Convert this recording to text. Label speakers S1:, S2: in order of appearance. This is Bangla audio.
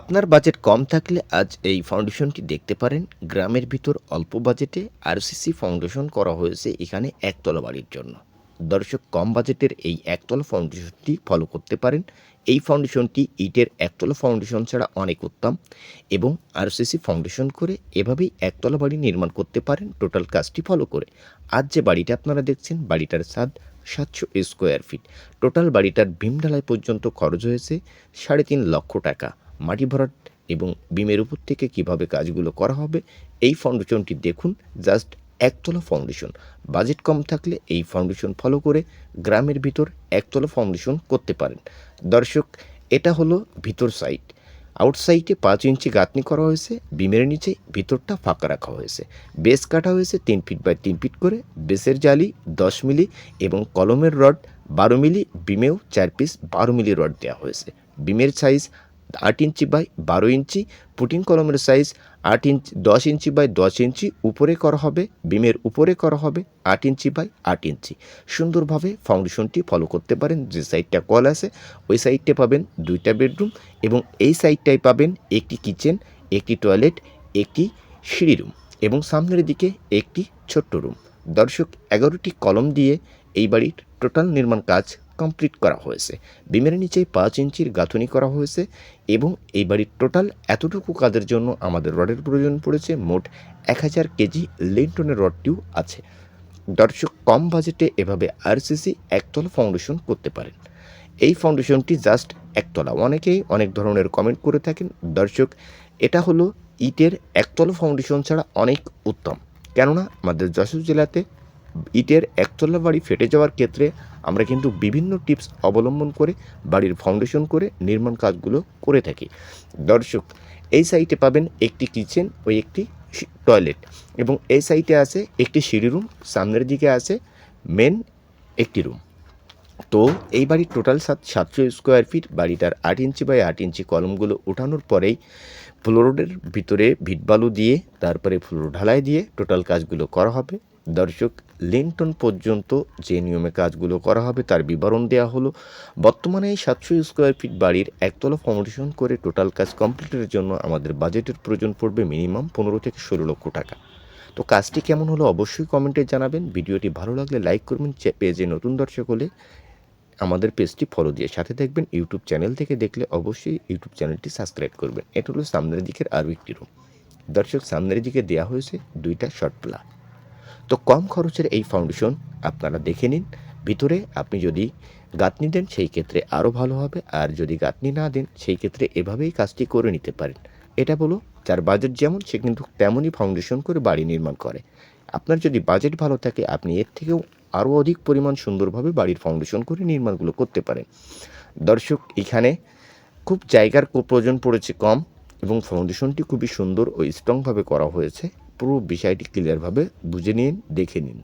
S1: আপনার বাজেট কম থাকলে আজ এই ফাউন্ডেশনটি দেখতে পারেন। গ্রামের ভিতর অল্প বাজেটে আরসিসি ফাউন্ডেশন করা হয়েছে এখানে একতলা বাড়ির জন্য। দর্শক, কম বাজেটের এই একতলা ফাউন্ডেশনটি ফলো করতে পারেন। এই ফাউন্ডেশনটি ইটের একতলা ফাউন্ডেশন ছাড়া অনেক উত্তম এবং আরসিসি ফাউন্ডেশন করে এভাবেই একতলা বাড়ি নির্মাণ করতে পারেন টোটাল কাজটি ফলো করে। আজ যে বাড়িটা আপনারা দেখছেন, বাড়িটার ছাদ সাতশো স্কোয়ার ফিট টোটাল বাড়িটার ভীম ঢালাই পর্যন্ত খরচ হয়েছে সাড়ে তিন লক্ষ টাকা। মাটি ভরাট এবং বিমের উপর থেকে কীভাবে কাজগুলো করা হবে, এই ফাউন্ডেশনটি দেখুন জাস্ট একতলা ফাউন্ডেশন বাজেট কম থাকলে এই ফাউন্ডেশন ফলো করে গ্রামের ভিতর একতলা ফাউন্ডেশন করতে পারেন। দর্শক, এটা হলো ভিতর সাইড আউটসাইডে পাঁচ ইঞ্চি গাঁথনি করা হয়েছে, বিমের নিচে ভিতরটা ফাঁকা রাখা হয়েছে। বেস কাটা হয়েছে তিন ফিট বাই তিন ফিট করে। বেসের জালি দশ মিলি এবং কলমের রড বারো মিলি, বিমেও চার পিস বারো মিলি রড দেওয়া হয়েছে। বিমের সাইজ আট ইঞ্চি বাই বারো ইঞ্চি পুটিং কলমের সাইজ আট ইঞ্চি, দশ ইঞ্চি বাই দশ ইঞ্চি, উপরে করা হবে, বিমের উপরে করা হবে আট ইঞ্চি বাই আট ইঞ্চি। সুন্দরভাবে ফাউন্ডেশনটি ফলো করতে পারেন, যে সাইডটা কল আছে, ওই সাইডটা পাবেন দুইটা বেডরুম এবং এই সাইডটায় পাবেন একটি কিচেন একটি টয়লেট একটি সিঁড়ি রুম এবং সামনের দিকে একটি ছোট্ট রুম দর্শক, এগারোটি কলম দিয়ে এই বাড়ির টোটাল নির্মাণ কাজ কমপ্লিট করা হয়েছে। বিমের নিচে পাঁচ ইঞ্চির গাঁথনি করা হয়েছে এবং এই বাড়ির টোটাল এতটুকু কাজের জন্য আমাদের রডের প্রয়োজন পড়েছে মোট এক হাজার কেজি লিন্টনের রডটিও আছে। দর্শক, কম বাজেটে এভাবে আরসিসি একতলা ফাউন্ডেশন করতে পারেন। এই ফাউন্ডেশনটি জাস্ট একতলা। অনেকেই অনেক ধরনের কমেন্ট করে থাকেন, দর্শক, এটা হলো ইটের একতলা ফাউন্ডেশন ছাড়া অনেক উত্তম। কেননা, আমাদের যশোর জেলাতে ইটের একতলা বাড়ি ফেটে যাওয়ার ক্ষেত্রে আমরা কিন্তু বিভিন্ন টিপস অবলম্বন করে বাড়ির ফাউন্ডেশন করে নির্মাণ কাজগুলো করে থাকি। দর্শক, এই সাইটে পাবেন একটি কিচেন ও একটি টয়লেট এবং এই সাইটে আছে একটি সিঁড়ি রুম সামনের দিকে আছে মেন একটি রুম তো এই বাড়ির টোটাল সাত সাতশো স্কোয়ার ফিট বাড়িটার আট ইঞ্চি বাই আট ইঞ্চি কলমগুলো ওঠানোর পরেই ফ্লোরের ভিতরে ভিটবালু দিয়ে, তারপরে ফ্লোর ঢালাই দিয়ে টোটাল কাজগুলো করা হবে। দর্শক, লিন্টন পর্যন্ত যে নিয়মে কাজগুলো করা হবে তার বিবরণ দেওয়া হলো। বর্তমানে এই সাতশো স্কোয়ার ফিট বাড়ির একতলা ফাউন্ডেশন করে টোটাল কাজ কমপ্লিটের জন্য আমাদের বাজেটের প্রয়োজন পড়বে মিনিমাম পনেরো থেকে ষোলো লক্ষ টাকা। তো কাজটি কেমন হলো অবশ্যই কমেন্টে জানাবেন। ভিডিওটি ভালো লাগলে লাইক করবেন পেজে নতুন দর্শক হলে আমাদের পেজটি ফলো দিয়ে সাথে দেখবেন ইউটিউব চ্যানেল থেকে দেখলে অবশ্যই ইউটিউব চ্যানেলটি সাবস্ক্রাইব করবেন। এটা হলো সামনের দিকের আরও একটি রুম দর্শক, সামনের দিকে দেওয়া হয়েছে দুইটা শর্ট প্লা তো কম খরচের এই ফাউন্ডেশন আপনারা দেখে নিন। ভিতরে আপনি যদি গাঁথনি দেন, সেই ক্ষেত্রে আরও ভালো হবে। আর যদি গাঁথনি না দেন, সেই ক্ষেত্রে এভাবেই কাজটি করে নিতে পারেন। এটা বলো, যার বাজেট যেমন, সে কিন্তু তেমনই ফাউন্ডেশন করে বাড়ি নির্মাণ করে। আপনার যদি বাজেট ভালো থাকে, আপনি এর থেকেও আরও অধিক পরিমাণ সুন্দরভাবে বাড়ির ফাউন্ডেশন করে নির্মাণগুলো করতে পারেন। দর্শক, এখানে খুব জায়গার প্রয়োজন পড়েছে কম এবং ফাউন্ডেশনটি খুবই সুন্দর ও স্ট্রংভাবে করা হয়েছে। পুরো বিষয়টি ক্লিয়ারভাবে বুঝে নিন দেখে নিন।